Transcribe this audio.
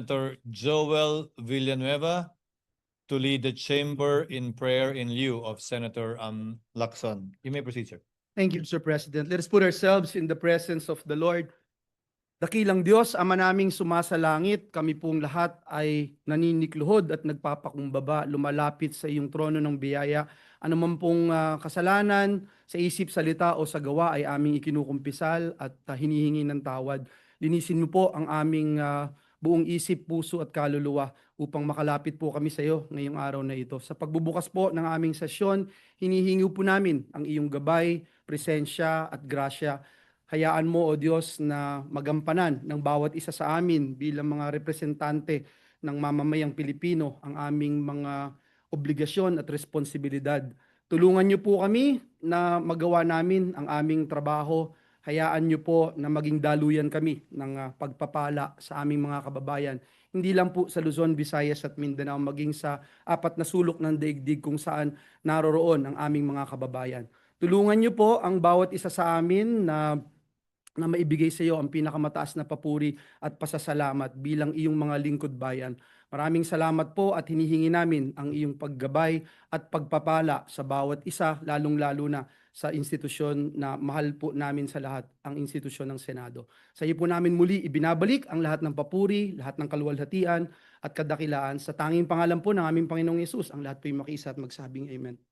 Senator Joel Villanueva to lead the chamber in prayer in lieu of Senator um Lacson. You may proceed, sir. Thank you, Mr. President. Let us put ourselves in the presence of the Lord. Dakilang Diyos, Ama naming sumasalangit, kami pong lahat ay naninikluhod at nagpapakumbaba, lumalapit sa iyong trono ng biyaya. Ano man pong ah, kasalanan sa isip, salita o sa gawa ay aming ikinukumpisal at ah, hinihingi ng tawad. Linisin mo po ang aming ah, buong isip, puso at kaluluwa upang makalapit po kami sa iyo ngayong araw na ito. Sa pagbubukas po ng aming sesyon, hinihingi po namin ang iyong gabay, presensya at grasya. Hayaan mo, O Diyos, na magampanan ng bawat isa sa amin bilang mga representante ng mamamayang Pilipino ang aming mga obligasyon at responsibilidad. Tulungan niyo po kami na magawa namin ang aming trabaho. Hayaan niyo po na maging daluyan kami ng ah, pagpapala sa aming mga kababayan. Hindi lang po sa Luzon, Visayas at Mindanao, maging sa apat na sulok ng daigdig kung saan naroroon ang aming mga kababayan. Tulungan niyo po ang bawat isa sa amin na na maibigay sa iyo ang pinakamataas na papuri at pasasalamat bilang iyong mga lingkod bayan. Maraming salamat po at hinihingi namin ang iyong paggabay at pagpapala sa bawat isa, lalong-lalo na sa institusyon na mahal po namin sa lahat, ang institusyon ng Senado. Sa iyo po namin muli ibinabalik ang lahat ng papuri, lahat ng kaluwalhatian at kadakilaan sa tanging pangalan po ng aming Panginoong Yesus. Ang lahat po ay makiisa at magsabing Amen.